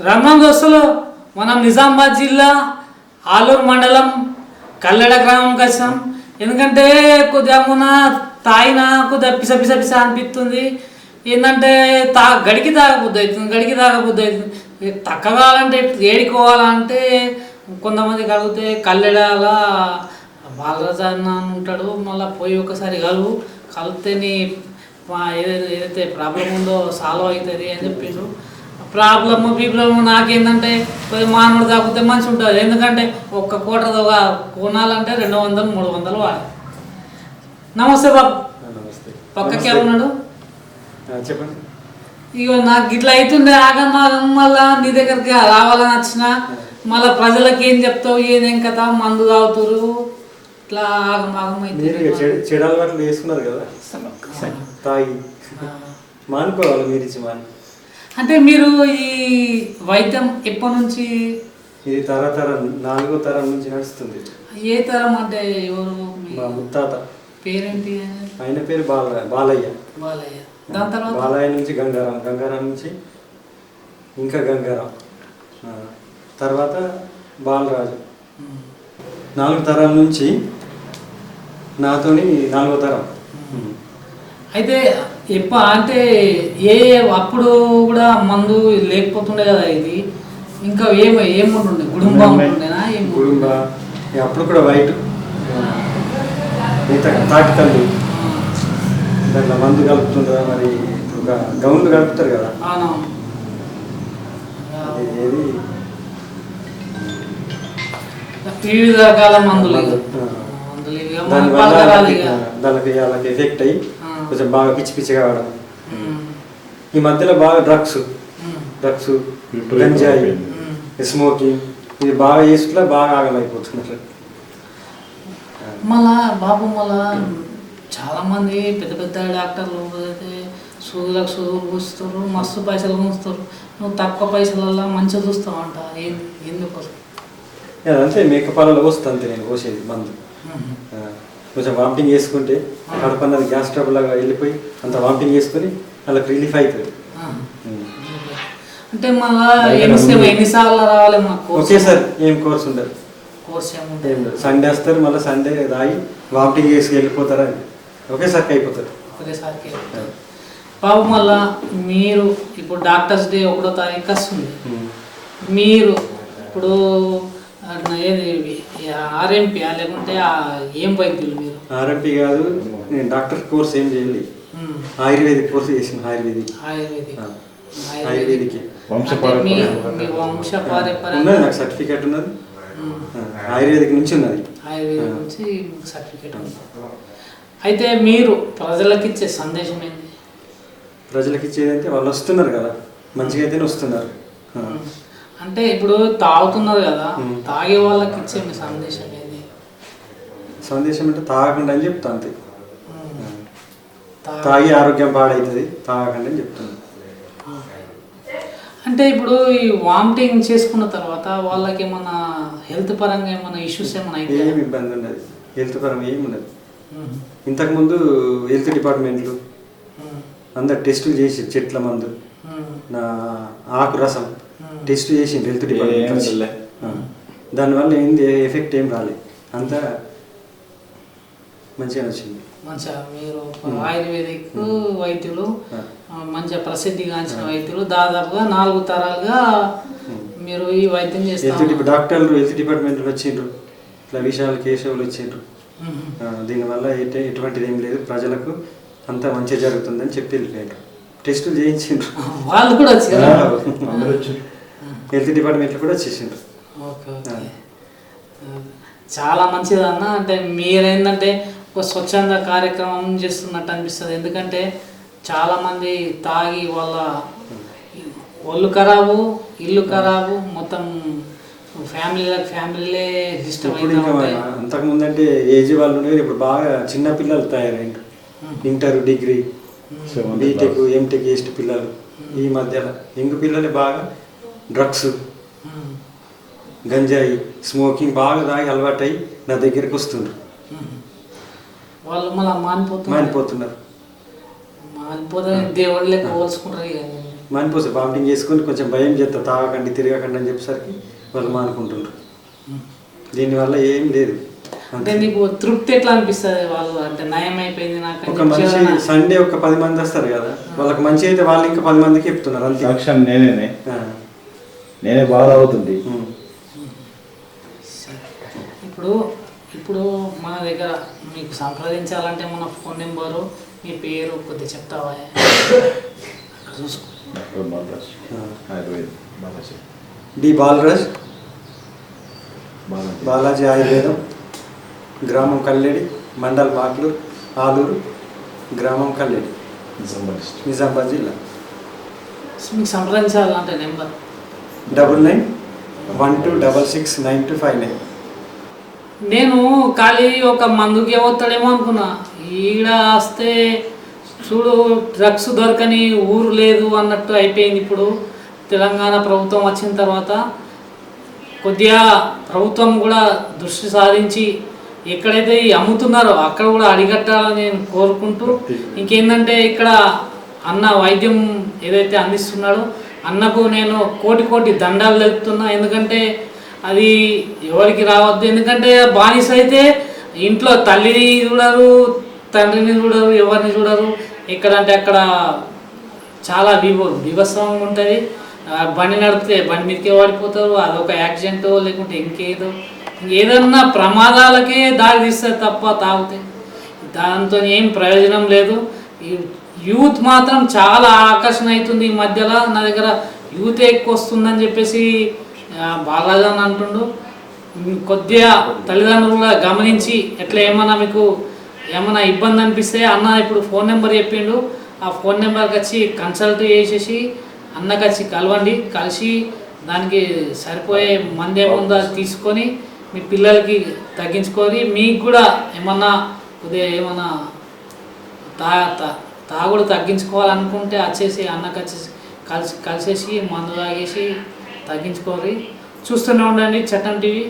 రంగం దోస్తులు మనం నిజామాబాద్ జిల్లా ఆలూరు మండలం కల్లెడ గ్రామంకి వచ్చాం ఎందుకంటే కొద్దిగా మొన్న తాగిన కొద్దిగా పిస పిస పిస అనిపిస్తుంది. ఏంటంటే తా గడికి తాగబుద్ధి అవుతుంది గడికి తాగబుద్ధి అవుతుంది. ఇక తక్కువ కావాలంటే ఏడుకోవాలంటే కొంతమంది కలిగితే కల్లెడాల బాలరాజు అన్న ఉంటాడు మళ్ళీ పోయి ఒకసారి కలువు కలిగితే నీ ఏదైతే ఏదైతే ప్రాబ్లం ఉందో సాల్వ్ అవుతుంది అని చెప్పిండ్రు ప్రాబ్లమ్ పీబ్లమ్ నాకేంటంటే కొద్ది మానవుడు తాగితే మంచి ఉంటుంది ఎందుకంటే ఒక్క కోట కొనాలంటే రెండు వందలు మూడు వందలు వాడాలి. నమస్తే బాబు. నమస్తే. పక్కకే ఉన్నాడు చెప్పండి. ఇగో నాకు ఇట్లా అవుతుండే ఆగం ఆగం మళ్ళా నీ దగ్గరికి రావాలని వచ్చిన మళ్ళీ ప్రజలకి ఏం చెప్తావు ఏదేం కథ మందు తాగుతురు ఇట్లా ఆగం ఆగం మీరు ఇక చెడు చెడు అలవాట్లు వేసుకున్నారు కదా. తాగి మానుకోవాలి మీరు ఇచ్చి మాని. అంటే మీరు ఈ వైద్యం ఎప్పటి నుంచి? ఇది తరతరం నాలుగో తరం నుంచి నడుస్తుంది. ఏ తరం అంటే ఎవరు? మీ ముత్తాత. పేరేంటి ఆయన? పేరు బాల బాలయ్య. బాలయ్య. దాని తర్వాత? బాలయ్య నుంచి గంగారాం గంగారాం నుంచి ఇంకా గంగారాం. తర్వాత బాలరాజు. నాలుగు తరాల నుంచి నాతోని నాలుగో తరం. అయితే ఎప్ప అంటే ఏ అప్పుడు కూడా మందు లేకపోతుండే కదా ఇది. ఇంకా ఏం ఏముంటుండే? గుడుంబా ఉంటుండేనా? గుడుంబ. అప్పుడు కూడా వైట్. మిగతా తాటికల్లు. దాంట్లో మందు కలుపుతుందా మరి? ఇప్పుడు గ- గౌన్లు కలుపుతారు కదా. ఏది? వివిధ రకాల మందులు. దానివల్ల. దానికి వాళ్ళకి ఎఫెక్ట్ అయ్యి. కొంచెం బాగా పిచ్చి పిచ్చి కావడం. ఈ మధ్యలో బాగా డ్రగ్స్. డ్రగ్స్ గంజాయి. స్మోకింగ్ ఇది బాగా చేసుకుంటే బాగా ఆగమైపోతున్నారు మళ్ళా బాబు మళ్ళా చాలా మంది పెద్ద పెద్ద డాక్టర్లు అయితే సూదులకు సూదులు పూస్తారు మస్తు పైసలు ఉంచుతారు నువ్వు తక్కువ పైసలలో మంచిగా చూస్తావు అంట. ఎందుకోసం అదంతే మేకపాలలో వస్తుంది అంతే నేను పోసేది మందు కొంచెం వామిటింగ్ చేసుకుంటే కడుపు అన్నది గ్యాస్ ట్రబుల్ లాగా వెళ్ళిపోయి అంత వామిటింగ్ చేసుకుని వాళ్ళకి రిలీఫ్ అవుతుంది. అంటే ఒకేసారి ఏం కోర్స్? ఉండదు. సండే వస్తారు మళ్ళీ సండే రాయి వామిటింగ్ చేసి వెళ్ళిపోతారు అని. ఒకేసారి అయిపోతారు. ఒకేసారికి బాబు మళ్ళా మీరు ఇప్పుడు డాక్టర్స్ డే ఒకటో తారీఖు వస్తుంది. మీరు ఇప్పుడు ఏది ఆర్ఎంపీ లేకుంటే ఏం వైద్యులు మీరు? ఆర్ఎంపీ కాదు నేను డాక్టర్ కోర్స్ ఏం చేయాలి. ఆయుర్వేదిక్ కోర్స్ చేసిన ఆయుర్వేదిక్. ఆయుర్వేదిక్. ఆయుర్వేదిక్. ఆయుర్వేదిక్. అంటే ఉన్నది నాకు సర్టిఫికేట్ ఉన్నది. ఆయుర్వేదిక్ నుంచి ఉన్నది. ఆయుర్వేదం నుంచి సర్టిఫికేట్ ఉంది. అయితే మీరు ప్రజలకు ఇచ్చే సందేశం ఏంటి ప్రజలకు ఇచ్చేదంటే వాళ్ళు వస్తున్నారు కదా. మంచిగా అయితేనే వస్తున్నారు. అంటే ఇప్పుడు తాగుతున్నారు కదా. తాగే వాళ్ళకి ఇచ్చే మీ సందేశం ఏంటి సందేశం అంటే తాగకుండా అని చెప్తా అంతే. తాగి ఆరోగ్యం పాడవుతుంది తాగకండి అని చెప్తాను అంటే ఇప్పుడు ఈ వామిటింగ్ చేసుకున్న తర్వాత వాళ్ళకి ఏమన్నా హెల్త్ పరంగా ఏమన్నా ఇష్యూస్ ఏమైనా అయితే ఏమి ఇబ్బంది ఉండదు. హెల్త్ పరం ఏమి ఉండదు. ఇంతకుముందు హెల్త్ డిపార్ట్మెంట్లు అందరు టెస్టులు చేసి చెట్ల మందు నా ఆకు రసం టెస్ట్ చేసి హెల్త్ డిపార్ట్మెంట్. ఆ. దానివల్ల ఏంది? ఎఫెక్ట్ ఏం రాలేదు అంతా మంచిగా వచ్చింది. మంచిగా మీరు ఆయుర్వేదిక్ వైద్యులు ఆ. మంచిగా ప్రసిద్ధిగాంచిన వైద్యులు దాదాపుగా నాలుగు తరాలుగా మీరు ఈ వైద్యం హెల్త్ చేస్తారు డిపా డాక్టర్లు హెల్త్ డిపార్ట్మెంట్లు వచ్చిండ్రు. ఇట్లా విషయాలు కేశవులు వచ్చిండ్రు. ఆ, దీనివల్ల ఎటు ఎటువంటిది ఏం లేదు. ప్రజలకు అంతా మంచిగా జరుగుతుందని చెప్పి వెళ్ళిపోయారు టెస్టులు చేయించిండ్రు. వాళ్ళు కూడా వచ్చారు. అందరూ వచ్చారు. హెల్త్ డిపార్ట్మెంట్లు కూడా ఓకే చాలా మంచిది అన్న. అంటే మీరేంటంటే ఒక స్వచ్ఛంద కార్యక్రమం చేస్తున్నట్టు అనిపిస్తుంది. ఎందుకంటే చాలామంది తాగి వాళ్ళ ఒళ్ళు ఖరాబు ఇల్లు ఖరాబు మొత్తం ఫ్యామిలీలకు ఫ్యామిలీలే డిస్టర్బ్ అంతకు ముందంటే ఏజ్ వాళ్ళు ఉండేది ఇప్పుడు బాగా చిన్న పిల్లలు తయారైండ్రు. Inter degree BTech. ఎంటెక్ ఎస్ట్ పిల్లలు ఈ మధ్యలో. ఇంక పిల్లలే బాగా డ్రగ్స్. గంజాయి స్మోకింగ్ బాగా తాగి అలవాటు అయ్యి నా దగ్గరికి వస్తుండ్రు. ఉమ్. వాళ్ళు మళ్ళీ మానిపోతున్నారు. మానిపోతున్నారు. మానిపోతే దేవుడు లెక్క పోల్చుకుంటారు వామిటింగ్ చేసుకొని కొంచెం భయం చేస్తా తాగకండి తిరగకండి అని చెప్పేసరికి వాళ్ళు మానుకుంటుండ్రు. దీనివల్ల ఏం లేదు. అంటే నీకు తృప్తి ఎట్లా అనిపిస్తుంది వాళ్ళు? అంటే నయం అయిపోయింది నాకు ఒక మనిషి సండే ఒక పది మంది వస్తారు కదా వాళ్ళకి మంచి అయితే వాళ్ళు ఇంకా పది మందికి చెప్తున్నారు అంతే. ఆ. నేనే బాధ అవుతుంది. ఇప్పుడు ఇప్పుడు మన దగ్గర మీకు సంప్రదించాలంటే మన ఫోన్ నెంబరు మీ పేరు కొద్దిగా చెప్తావా? చూసుకో. డి బాలరాజ్. బాలాజీ బాలాజీ ఆయుర్వేదం గ్రామం కల్లెడి మండల్ మాక్లూరు ఆలూరు గ్రామం కల్లెడి. నిజామాబాద్ జిల్లా. మీకు సంప్రదించాలంటే number? Double nine one two double six nine two five nine నేను ఖాళీ ఒక మందుకి పోతాడేమో అనుకున్నా. ఈడ వస్తే చూడు డ్రగ్స్ దొరకని ఊరు లేదు అన్నట్టు అయిపోయింది ఇప్పుడు. తెలంగాణ ప్రభుత్వం వచ్చిన తర్వాత కొద్దిగా ప్రభుత్వం కూడా దృష్టి సారించి ఎక్కడైతే అమ్ముతున్నారో అక్కడ కూడా అడిగట్టాలని నేను కోరుకుంటూ ఇంకేంటంటే ఇక్కడ అన్న వైద్యం ఏదైతే అందిస్తున్నాడో అన్నకు నేను కోటి కోటి దండాలు తెలుపుతున్నా. ఎందుకంటే అది ఎవరికి రావద్దు. ఎందుకంటే బానిస అయితే ఇంట్లో తల్లిని చూడరు తండ్రిని చూడరు ఎవరిని చూడరు. ఎక్కడంటే అక్కడ చాలా వివ వివత్సంగా ఉంటుంది. బండి నడిపితే బండి మీదకే పడిపోతారు అదొక యాక్సిడెంట్ లేకుంటే ఇంకేదో. ఏదన్నా ప్రమాదాలకే దారి తీస్తారు తప్ప తాగితే. దాంతో ఏం ప్రయోజనం లేదు. యూత్ మాత్రం చాలా ఆకర్షణ అవుతుంది ఈ మధ్యలో. నా దగ్గర యూత్ ఎక్కువ వస్తుందని చెప్పేసి ఆ, బాలరాజు అని అంటుండు. కొద్దిగా తల్లిదండ్రులు కూడా గమనించి ఎట్లా ఏమన్నా మీకు ఏమైనా ఇబ్బంది అనిపిస్తే అన్న ఇప్పుడు ఫోన్ నెంబర్ చెప్పిండు. ఆ ఫోన్ నెంబర్కి వచ్చి కన్సల్ట్ చేసేసి అన్నకి వచ్చి కలవండి. కలిసి దానికి సరిపోయే మంది ఏముందో అది తీసుకొని మీ పిల్లలకి తగ్గించుకొని మీకు కూడా ఏమన్నా కొద్దిగా ఏమన్నా తా- తాగుడు తగ్గించుకోవాలనుకుంటే వచ్చేసి అన్నకు వచ్చేసి కలిసి కలిసేసి మందు తాగేసి తగ్గించుకోవాలి. చూస్తూనే ఉండండి చట్టం టీవీ.